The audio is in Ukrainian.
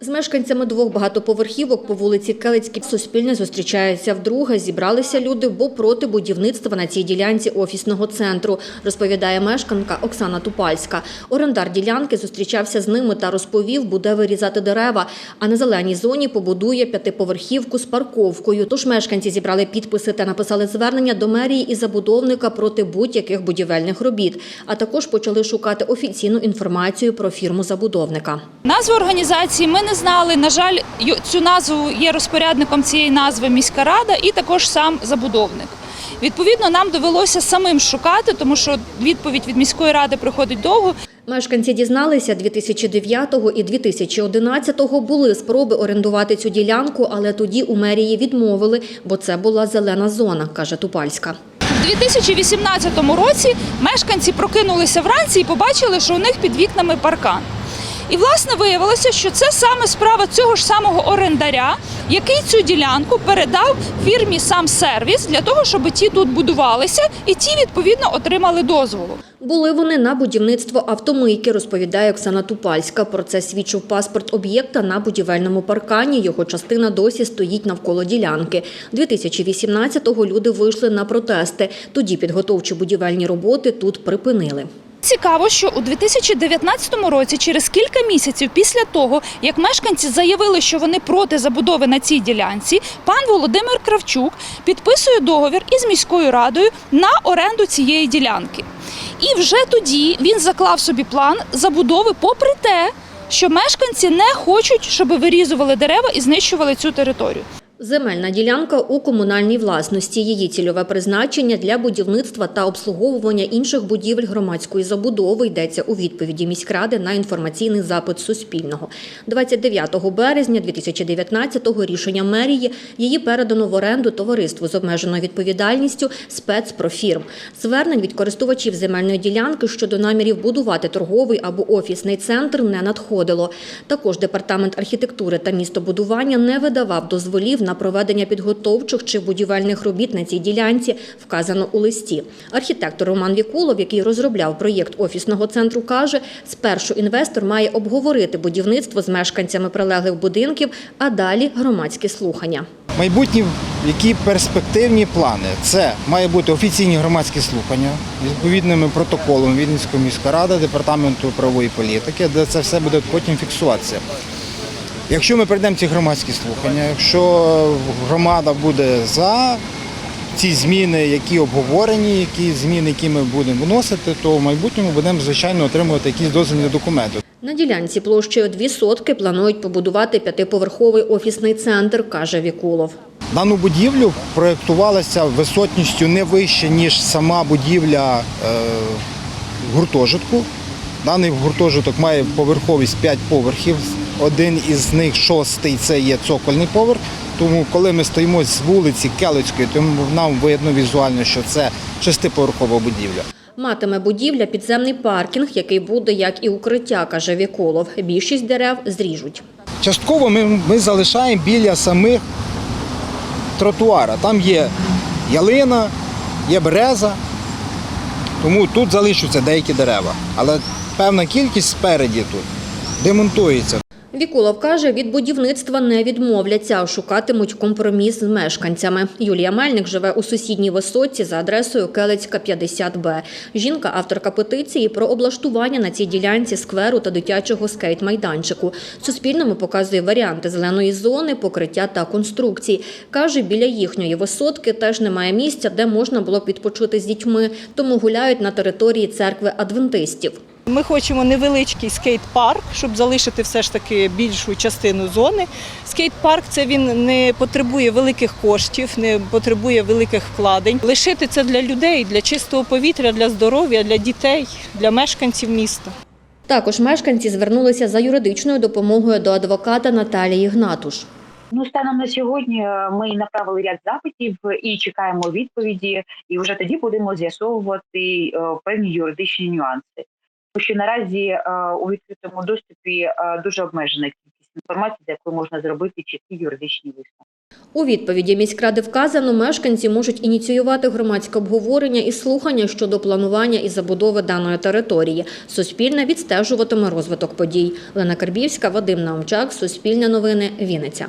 З мешканцями двох багатоповерхівок по вулиці Келицькій Суспільне зустрічається вдруге. Зібралися люди, бо проти будівництва на цій ділянці офісного центру, розповідає мешканка Оксана Тупальська. Орендар ділянки зустрічався з ними та розповів, буде вирізати дерева, а на зеленій зоні побудує п'ятиповерхівку з парковкою. Тож мешканці зібрали підписи та написали звернення до мерії і забудовника проти будь-яких будівельних робіт, а також почали шукати офіційну інформацію про фірму забудовника. Назву організації ми не знали. На жаль, цю назву є розпорядником цієї назви міська рада і також сам забудовник. Відповідно, нам довелося самим шукати, тому що відповідь від міської ради приходить довго. Мешканці дізналися, 2009 і 2011 були спроби орендувати цю ділянку, але тоді у мерії відмовили, бо це була зелена зона, каже Тупальська. У 2018 році мешканці прокинулися вранці і побачили, що у них під вікнами паркан. І власне виявилося, що це саме справа цього ж самого орендаря, який цю ділянку передав фірмі сам сервіс для того, щоб ті тут будувалися, і ті відповідно отримали дозволу. Були вони на будівництво автомийки, розповідає Оксана Тупальська. Про це свідчив паспорт об'єкта на будівельному паркані. Його частина досі стоїть навколо ділянки. 2018-го люди вийшли на протести. Тоді підготовчі будівельні роботи тут припинили. Цікаво, що у 2019 році, через кілька місяців після того, як мешканці заявили, що вони проти забудови на цій ділянці, пан Володимир Кравчук підписує договір із міською радою на оренду цієї ділянки. І вже тоді він заклав собі план забудови, попри те, що мешканці не хочуть, щоб вирізували дерева і знищували цю територію. Земельна ділянка у комунальній власності. Її цільове призначення для будівництва та обслуговування інших будівель громадської забудови йдеться у відповіді міськради на інформаційний запит Суспільного. 29 березня 2019-го рішення мерії її передано в оренду товариству з обмеженою відповідальністю спецпрофірм. Звернень від користувачів земельної ділянки щодо намірів будувати торговий або офісний центр не надходило. Також департамент архітектури та містобудування не видавав дозволів на проведення підготовчих чи будівельних робіт на цій ділянці, вказано у листі. Архітектор Роман Вікулов, який розробляв проєкт офісного центру, каже, спершу інвестор має обговорити будівництво з мешканцями прилеглих будинків, а далі громадські слухання. Майбутні які перспективні плани? Це має бути офіційні громадські слухання відповідними протоколами Вінницької міської ради, департаменту правової політики, де це все буде потім фіксуватися. Якщо ми прийдемо ці громадські слухання, якщо громада буде за ці зміни, які обговорені, які зміни, які ми будемо вносити, то в майбутньому будемо звичайно отримувати якісь дозвільні документи. На ділянці площею дві сотки планують побудувати п'ятиповерховий офісний центр, каже Вікулов. Дану будівлю проєктувалася висотністю не вище, ніж сама будівля е, гуртожитку. Даний гуртожиток має поверховість 5 поверхів. Один із них шостий це є цокольний поверх. Тому коли ми стоїмо з вулиці Келицької, то нам видно візуально, що це шестиповерхова будівля. Матиме будівля підземний паркінг, який буде як і укриття, каже Віколов. Більшість дерев зріжуть. Частково ми, ми залишаємо біля самих тротуара. Там є ялина, є береза, тому тут залишаться деякі дерева. Але певна кількість спереді тут демонтується. Вікулов каже, від будівництва не відмовляться, а шукатимуть компроміс з мешканцями. Юлія Мельник живе у сусідній висоці за адресою Келецька 50Б. Жінка – авторка петиції про облаштування на цій ділянці скверу та дитячого скейт-майданчику. Суспільному показує варіанти зеленої зони, покриття та конструкцій. Каже, біля їхньої висотки теж немає місця, де можна було б відпочити з дітьми, тому гуляють на території церкви адвентистів. Ми хочемо невеличкий скейт-парк, щоб залишити все ж таки більшу частину зони. Скейт-парк це він не потребує великих коштів, не потребує великих вкладень. Лишити це для людей, для чистого повітря, для здоров'я, для дітей, для мешканців міста. Також мешканці звернулися за юридичною допомогою до адвоката Наталії Гнатуш. Ну, станом на сьогодні е, ми направили ряд запитів і чекаємо відповіді, і вже тоді будемо з'ясовувати е, певні юридичні нюанси. Що наразі е, у відкритому доступі е, дуже обмежена кількість інформації, за якою можна зробити чіткі юридичні висновки. У відповіді міськради вказано, мешканці можуть ініціювати громадське обговорення і слухання щодо планування і забудови даної території. Суспільне відстежуватиме розвиток подій. Лена Карбівська, Вадим Наумчак, Суспільне новини, Вінниця.